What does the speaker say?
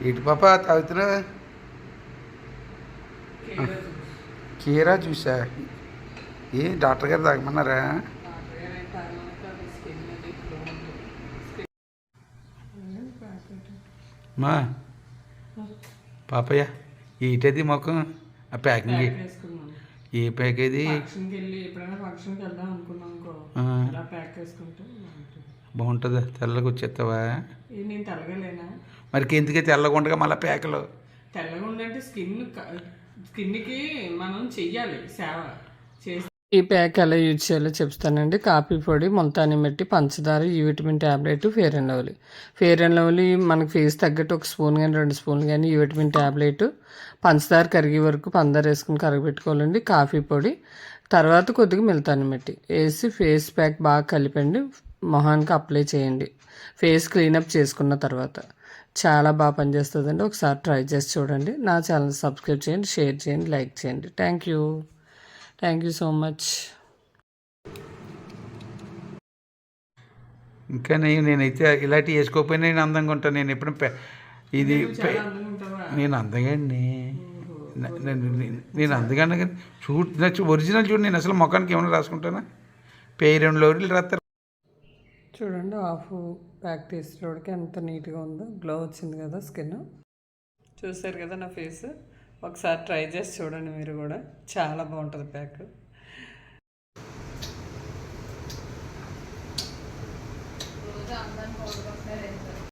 ఇటు పాప తాగుతున్నా. కీరా చూసా ఏ డాక్టర్ గారు తాగమన్నారా? మా పాపయ్య ఈటది మొఖం ఆ ప్యాకింగ్ ఏ- ప్యాక్ చేసుకుంటే బాగుంటుంది. తెల్లగా వచ్చేస్తావా? ఏ నేను తెల్లగలేనా మరి ఎందుకే తెల్లగా ఉండగా మళ్ళీ ప్యాకులు తెల్లగా ఉందంటే స్కిన్ స్కిన్కి మనం చెయ్యాలి సేవ చేసి. ఈ ప్యాక్ ఎలా యూజ్ చేయాలో చెప్తానండి. కాఫీ పొడి మొంతాని మెట్టి పంచదార ఈ vitamin tablet Fair and Lovely. Fair and Lovely మనకి ఫేస్ తగ్గట్టు ఒక స్పూన్ కానీ రెండు స్పూన్లు కానీ ఈ విటమిన్ ట్యాబ్లెట్ పంచదార కరిగే వరకు పంచదార వేసుకుని కరగబెట్టుకోవాలండి. కాఫీ పొడి తర్వాత కొద్దిగా మిల్తాని మెట్టి. వేసి ఫేస్ ప్యాక్ బాగా కలిపండి. మొహానికి అప్లై చేయండి. ఫేస్ క్లీనప్ చేసుకున్న తర్వాత. చాలా బాగా పనిచేస్తుందండి. ఒకసారి ట్రై చేసి చూడండి. నా ఛానల్ సబ్స్క్రైబ్ చేయండి షేర్ చేయండి లైక్ చేయండి. Thank you. Thank you so much. ఇంకా నేను నేనైతే ఇలాంటివి వేసుకోకపోయినా నేను అందంగా ఉంటాను నేను ఎప్పుడు పె- ఇది పె- నేను అందంగా అండి. నేను అందంగా కానీ చూడు నచ్చి ఒరిజినల్ చూడు నేను అసలు ముఖానికి ఏమైనా రాసుకుంటానా? పేరు రెండు లోరీలు రాస్తారు చూడండి హాఫ్ ప్యాక్ తీసేటోడికి ఎంత నీట్గా ఉందో. గ్లో వచ్చింది కదా స్కిన్. చూసారు కదా నా ఫేస్? ఒకసారి ట్రై చేసి చూడండి మీరు కూడా. చాలా బాగుంటుంది ప్యాక్. రోజు